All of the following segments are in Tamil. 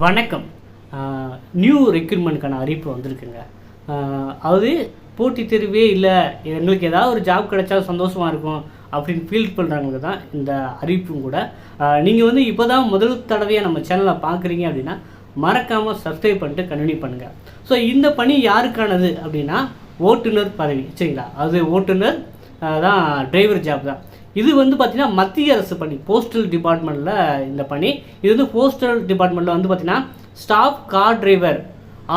வணக்கம். நியூ ரெக்ரூட்மெண்ட்க்கான அறிவிப்பு வந்திருக்குங்க. அது அதாவது போட்டித் தேர்வே இல்லை எங்களுக்கு ஏதாவது ஒரு ஜாப் கிடைச்சா சந்தோஷமாக இருக்கும் அப்படின்னு ஃபீல் பண்ணுறவங்களுக்கு தான் இந்த அறிவிப்பும் கூட. நீங்கள் வந்து இப்போ தான் முதல் தடவையாக நம்ம சேனலை பார்க்குறீங்க அப்படின்னா மறக்காமல் சப்ஸ்கிரைப் பண்ணிட்டு கண்டினியூ பண்ணுங்கள் ஸோ இந்த பணி யாருக்கானது அப்படின்னா ஓட்டுநர் பதவி சரிங்களா? அது ஓட்டுநர் தான் டிரைவர் ஜாப் தான். இது வந்து பார்த்திங்கன்னா மத்திய அரசு பணி போஸ்டல் டிபார்ட்மெண்ட்டில் இந்த பணி. இது வந்து போஸ்டல் டிபார்ட்மெண்ட்டில் வந்து பார்த்திங்கன்னா staff car driver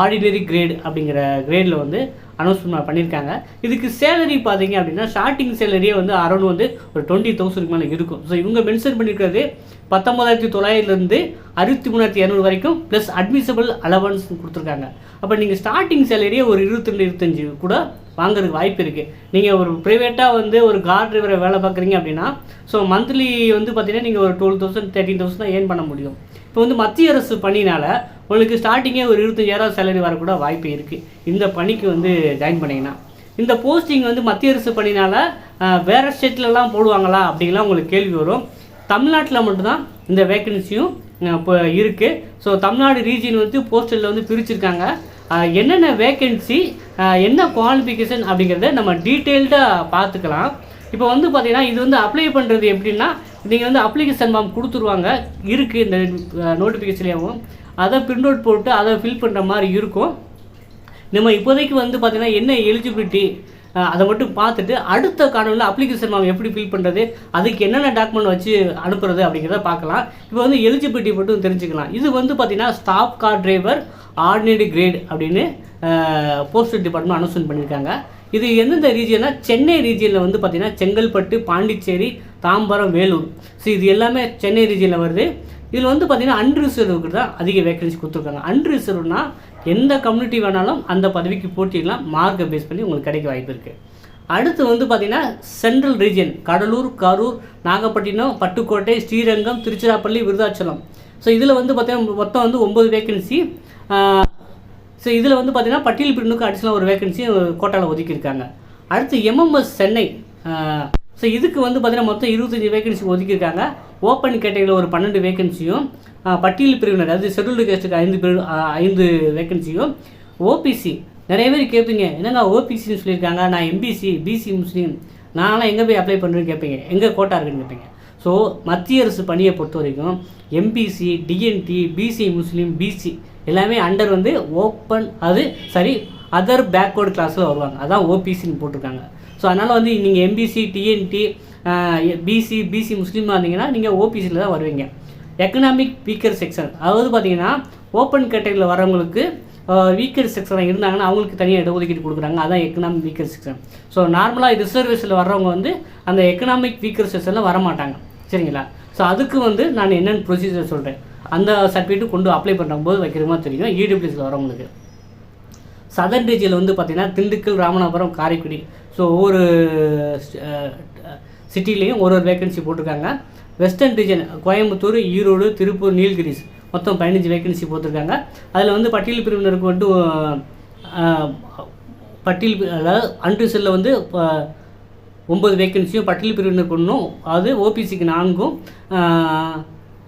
ordinary grade அப்படிங்கிற கிரேடில் வந்து அனௌன்ஸ்மெண்ட் பண்ணியிருக்காங்க இதுக்கு சேலரி பார்த்தீங்க அப்படின்னா ஸ்டார்டிங் சேலரியே வந்து அரௌண்ட் வந்து ஒரு டுவெண்ட்டி தௌசண்ட் மேலே இருக்கும். ஸோ இவங்க மென்ஷன் பண்ணியிருக்கிறது பத்தொம்பதாயிரத்தி தொள்ளாயிரத்துலேருந்து அறுபத்தி மூணாயிரத்தி இரநூறு வரைக்கும் ப்ளஸ் அட்மிசபிள் அலவன்ஸ் கொடுத்துருக்காங்க. அப்போ நீங்கள் ஸ்டார்டிங் சேலரியே ஒரு இருபத்தி இருபத்தஞ்சு கூட வாங்குறதுக்கு வாய்ப்பு இருக்குது நீங்கள் ஒரு ப்ரைவேட்டாக வந்து ஒரு கார் டிரைவரை வேலை பார்க்குறீங்க அப்படின்னா ஸோ மந்த்லி வந்து பார்த்தீங்கன்னா நீங்கள் ஒரு டுவெல் தௌசண்ட் தேர்ட்டின் தௌசண்ட் தான் ஏர்ன் பண்ண முடியும். இப்போ வந்து மத்திய அரசு பணினால் உங்களுக்கு ஸ்டார்டிங்கே ஒரு இருபத்தஞ்சாயிரம் சேலரி வரக்கூட வாய்ப்பு இருக்குது இந்த பணிக்கு வந்து ஜாயின் பண்ணிங்கன்னா. இந்த போஸ்டிங் வந்து மத்திய அரசு பணினால் வேறு ஸ்டேட்லலாம் போடுவாங்களா அப்படின்லாம் உங்களுக்கு கேள்வி வரும். தமிழ்நாட்டில் மட்டும்தான் இந்த வேக்கன்சியும் இப்போ இருக்குது ஸோ தமிழ்நாடு ரீஜியன் வந்து போஸ்டலில் வந்து பிரிச்சிருக்காங்க. என்னென்ன வேக்கன்சி என்ன குவாலிஃபிகேஷன் அப்படிங்கிறத நம்ம டீட்டெயில்டாக பார்த்துக்கலாம். இப்போ வந்து பார்த்தீங்கன்னா இது வந்து அப்ளை பண்ணுறது எப்படின்னா நீங்கள் வந்து அப்ளிகேஷன் ஃபார்ம் கொடுத்துருவாங்க. இருக்குது இந்த நோட்டிஃபிகேஷன்லேயும் அதை பிரிண்ட் அவுட் போட்டு அதை ஃபில் பண்ணுற மாதிரி இருக்கும். நம்ம இப்போதைக்கு வந்து பார்த்திங்கன்னா என்ன எலிஜிபிலிட்டி அதை மட்டும் பார்த்துட்டு அடுத்த காணொலியில் அப்ளிகேஷன் ஃபார்ம் எப்படி ஃபில் பண்ணுறது அதுக்கு என்னென்ன டாக்குமெண்ட் வச்சு அனுப்புறது அப்படிங்கிறத பார்க்கலாம். இப்போ வந்து எலிஜிபிலிட்டி மட்டும் தெரிஞ்சுக்கலாம். இது வந்து பார்த்தீங்கன்னா staff car driver ordinary grade அப்படின்னு போஸ்டல் டிபார்ட்மெண்ட் அனௌன்ஸ்மெண்ட் பண்ணியிருக்காங்க. இது எந்தெந்த ரீஜியனா சென்னை ரீஜியனில் வந்து பார்த்தீங்கன்னா செங்கல்பட்டு பாண்டிச்சேரி தாம்பரம் வேலூர். ஸோ இது எல்லாமே சென்னை ரீஜியனில் வருது. இதில் வந்து பார்த்தீங்கன்னா அன்ரிசர்வ்க்கு தான் அதிக வேக்கன்சி கொடுத்துருக்காங்க. அன்ரிசர்வ்னா எந்த கம்யூனிட்டி வேணாலும் அந்த பதவிக்கு போட்டியெல்லாம் மார்க்கை பேஸ் பண்ணி உங்களுக்கு கிடைக்க வாய்ப்பு இருக்குது அடுத்து வந்து பார்த்திங்கன்னா central region Cuddalore Karur Nagapattinam Pattukkottai Srirangam Tiruchirappalli Virudhachalam. So இதில் வந்து பார்த்திங்கன்னா மொத்தம் வந்து ஒம்பது வேக்கன்சி ஸோ இதில் வந்து பார்த்திங்கன்னா பட்டியல் பிரிவுக்கு அடிஷனல் ஒரு வேக்கன்சி கோட்டாவில் ஒதுக்கியிருக்காங்க. அடுத்து எம்எம்எஸ் சென்னை. ஸோ இதுக்கு வந்து பார்த்திங்கன்னா மொத்தம் இருபத்தஞ்சி வேகன்சி ஒதுக்கியிருக்காங்க. ஓப்பன் கேட்டகரியில் ஒரு பன்னெண்டு வேகன்சியும் பட்டியல் பிரிவினர் அதாவது ஷெட்யூல்டு கேஸ்ட்டுக்கு ஐந்து பிரிவு ஐந்து வேக்கன்சியும் ஓபிசி நிறைய பேர் கேட்பீங்க என்னங்க ஓபிசின்னு சொல்லியிருக்காங்க? நான் எம்பிசி பிசி முஸ்லீம் நான்லாம் எங்கே போய் அப்ளை பண்ணுறேன்னு கேட்பீங்க எங்கே கோட்டா இருக்குன்னு கேட்பீங்க ஸோ மத்திய அரசு பணியை பொறுத்த வரைக்கும் MBC DNT BC Muslim BC எல்லாமே அண்டர் வந்து ஓப்பன் அது சரி அதர் பேக்வேர்டு கிளாஸில் வருவாங்க. அதான் ஓபிசின்னு போட்டிருக்காங்க. ஸோ அதனால் வந்து நீங்கள் எம்பிசி டிஎன்டி பிசி பிசி முஸ்லீமாக இருந்தீங்கன்னா நீங்கள் ஓபிசியில் தான் வருவீங்க. எக்கனாமிக் வீக்கர் செக்ஷன் அதாவது பார்த்தீங்கன்னா ஓப்பன் கேட்டகரியில் வரவங்களுக்கு வீக்கர் செக்ஷனாக இருந்தாங்கன்னா அவங்களுக்கு தனியாக இடஒதுக்கீடு கொடுக்குறாங்க. அதான் எக்கனாமிக் வீக்கர் செக்ஷன் ஸோ நார்மலாக ரிசர்வேஷனில் வர்றவங்க வந்து அந்த எக்கனாமிக் வீக்கர் செக்ஷனில் வரமாட்டாங்க. சரிங்களா? ஸோ அதுக்கு வந்து நான் என்னென்ன ப்ரொசீஜர் சொல்கிறேன் அந்த சர்டிஃபிகேட்டு கொண்டு அப்ளை பண்ணும்போது வைக்கிற மாதிரி தெரியும் இடபிள்யூஸில் வரவங்களுக்கு. சதர்ன் ரீஜியில் வந்து பார்த்திங்கன்னா திண்டுக்கல் ராமநாதபுரம் காரைக்குடி. ஸோ ஒவ்வொரு சிட்டிலையும் ஒரு ஒரு வேக்கன்சி போட்டிருக்காங்க. வெஸ்டர்ன் ரீஜன் கோயம்புத்தூர் ஈரோடு திருப்பூர் நீலகிரிஸ் மொத்தம் பதினஞ்சு வேக்கன்சி போட்டிருக்காங்க. அதில் வந்து பட்டியல் பிரிவினருக்கு வந்து பட்டியல் அதாவது அன்ரிசலில் வந்து ப- ஒம்பது வேக்கன்சியும் பட்டியல் பிரிவினருக்கு ஒன்றும் அது ஓபிசிக்கு நான்கும்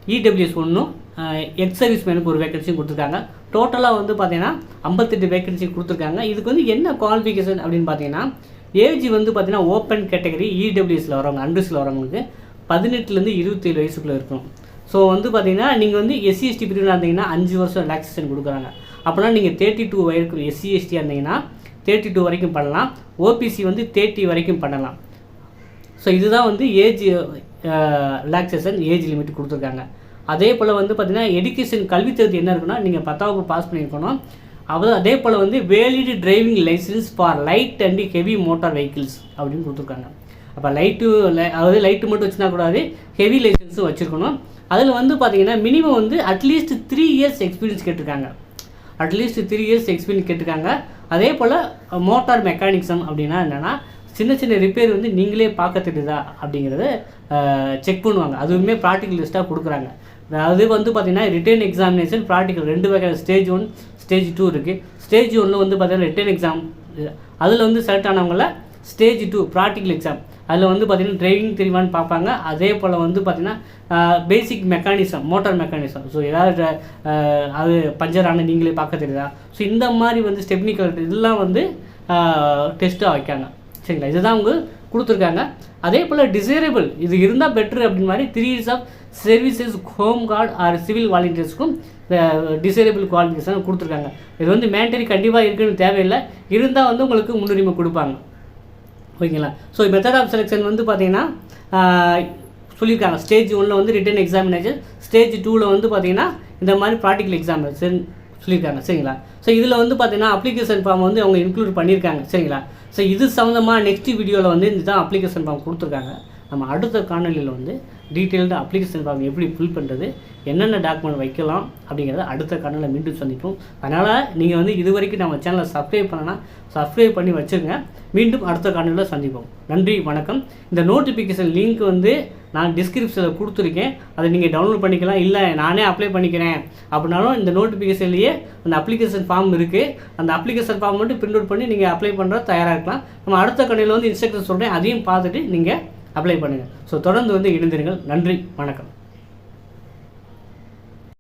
இடபிள்யூஎஸ் ஒன்றும் எக்ஸ் சர்வீஸ் மேனுக்கு ஒரு வேக்கன்சியும் கொடுத்துருக்காங்க. டோட்டலாக வந்து பார்த்தீங்கன்னா ஐம்பத்தெட்டு வேக்கன்சி கொடுத்துருக்காங்க. இதுக்கு வந்து என்ன குவாலிஃபிகேஷன் அப்படின்னு பார்த்தீங்கன்னா ஏஜ் வந்து பார்த்தீங்கன்னா ஓப்பன் கேட்டகரி இடபிள்யூஎஸில் வரவங்க அண்டர்ஸில் வரவங்களுக்கு பதினெட்டுலேருந்து இருபத்தேழு வயசுக்குள்ளே இருக்கும் ஸோ வந்து பார்த்தீங்கன்னா நீங்கள் வந்து எஸ்சி எஸ்டி பிரிவில் இருந்தீங்கன்னா அஞ்சு வருஷம் ரிலாக்ஸேஷன் கொடுக்குறாங்க. அப்படின்னா நீங்கள் தேர்ட்டி டூ வரைக்கும் எஸ்சி எஸ்டியாக இருந்தீங்கன்னா தேர்ட்டி டூ வரைக்கும் பண்ணலாம். ஓபிசி வந்து தேர்ட்டி வரைக்கும் பண்ணலாம். ஸோ இதுதான் வந்து ஏஜ் ரிலாக்ஸேஷன் ஏஜ் லிமிட் கொடுத்துருக்காங்க. அதே போல் வந்து பார்த்திங்கன்னா எஜுகேஷன் கல்வி தகுதி என்ன இருக்குன்னா நீங்கள் பத்தாவது பாஸ் பண்ணியிருக்கணும். அது அதே போல் வந்து valid driving licence for light and heavy motor vehicles அப்படின்னு கொடுத்துருக்காங்க. அப்போ லைட்டு அதாவது லைட்டு மட்டும் வச்சுனா கூடாது ஹெவி லைசன்ஸும் வச்சுருக்கணும். அதில் வந்து பார்த்தீங்கன்னா மினிமம் வந்து at least three years experience கேட்டிருக்காங்க. At least three years experience கேட்டிருக்காங்க. அதே போல் மோட்டார் மெக்கானிக்ஸம் அப்படின்னா என்னென்னா சின்ன சின்ன ரிப்பேர் வந்து நீங்களே பார்க்க தெரியுதா அப்படிங்கிறத செக் பண்ணுவாங்க. அதுவுமே ப்ராக்டிக்கல் லிஸ்ட்டாக கொடுக்குறாங்க. அது வந்து பார்த்திங்கன்னா ரிட்டர்ன் எக்ஸாமினேஷன் ப்ராக்டிக்கல் ரெண்டு வகையான ஸ்டேஜ் ஒன் ஸ்டேஜ் டூ இருக்குது ஸ்டேஜ் ஒன்றில் வந்து பார்த்திங்கன்னா ரிட்டன் எக்ஸாம் அதில் வந்து செலக்ட் ஆனவங்கள ஸ்டேஜ் டூ ப்ராக்டிக்கல் எக்ஸாம் அதில் வந்து பார்த்திங்கன்னா டிரைவிங் தெரியுமான்னு பார்ப்பாங்க. அதே போல் வந்து பார்த்திங்கன்னா basic mechanism motor mechanism so ஏதாவது அது பஞ்சர் ஆன நீங்களே பார்க்க தெரியுதா? ஸோ இந்த மாதிரி வந்து ஸ்டெப்னிக்கல் இதெல்லாம் வந்து டெஸ்ட்டாக வைக்காங்க. சரிங்களா? இதுதான் அவங்க கொடுத்துருக்காங்க. அதே போல் டிசைரபிள் இது இருந்தால் பெட்ரு அப்படின்னு மாதிரி three years of services home guard or civil வாலண்டியர்ஸ்க்கும் desirable qualification கொடுத்துருக்காங்க. இது வந்து மேண்டரி கண்டிப்பாக இருக்குன்னு தேவையில்லை. இருந்தால் வந்து உங்களுக்கு முன்னுரிமை கொடுப்பாங்க. ஓகேங்களா? ஸோ மெத்தட் ஆஃப் செலெக்ஷன் வந்து பார்த்தீங்கன்னா சொல்லியிருக்காங்க. ஸ்டேஜ் ஒன்றில் வந்து ரிட்டன் எக்ஸாமினேஷன் ஸ்டேஜ் டூவில் வந்து பார்த்தீங்கன்னா இந்த மாதிரி ப்ராக்டிக்கல் எக்ஸாமினேஷன் சொல்லியிருக்காங்க. சரிங்களா? ஸோ இதில் வந்து பார்த்தீங்கன்னா அப்ளிகேஷன் ஃபார்ம் வந்து அவங்க இன்க்ளூட் பண்ணியிருக்காங்க. சரிங்களா? ஸோ இது சம்மந்தமாக நெக்ஸ்ட் வீடியோவில் வந்து இதுதான் அப்ளிகேஷன் ஃபார்ம் கொடுத்துருக்காங்க. நம்ம அடுத்த காணொலியில் வந்து டீட்டெயில்டு அப்ளிகேஷன் ஃபார்ம் எப்படி ஃபில் பண்ணுறது என்னென்ன டாக்குமெண்ட் வைக்கலாம் அப்படிங்கிறத அடுத்த கடனில் மீண்டும் சந்திப்போம். அதனால் நீங்கள் வந்து இது வரைக்கும் நம்ம சேனலை சப்ஸ்கிரைப் பண்ணனா சப்ஸ்கிரைப் பண்ணி வச்சுருங்க. மீண்டும் அடுத்த கடனில் சந்திப்போம். நன்றி வணக்கம். இந்த நோட்டிஃபிகேஷன் லிங்க் வந்து நான் டிஸ்கிரிப்ஷனில் கொடுத்துருக்கேன். அதை நீங்கள் டவுன்லோட் பண்ணிக்கலாம். இல்லை நானே அப்ளை பண்ணிக்கிறேன். அப்படின்னாலும் இந்த நோட்டிஃபிகேஷன்லேயே அந்த அப்ளிகேஷன் ஃபார்ம் இருக்குது அந்த அப்ளிகேஷன் ஃபார்ம் மட்டும் பிரிண்ட் அவுட் பண்ணி நீங்கள் அப்ளை பண்ணுற தயாராக இருக்கலாம். நம்ம அடுத்த கடையில் வந்து இன்ஸ்ட்ரக்ஷன் சொல்கிறேன் அதையும் பார்த்துட்டு நீங்கள் அப்ளை பண்ணுங்கள் ஸோ தொடர்ந்து வந்து இணைந்திருங்கள். நன்றி. வணக்கம்.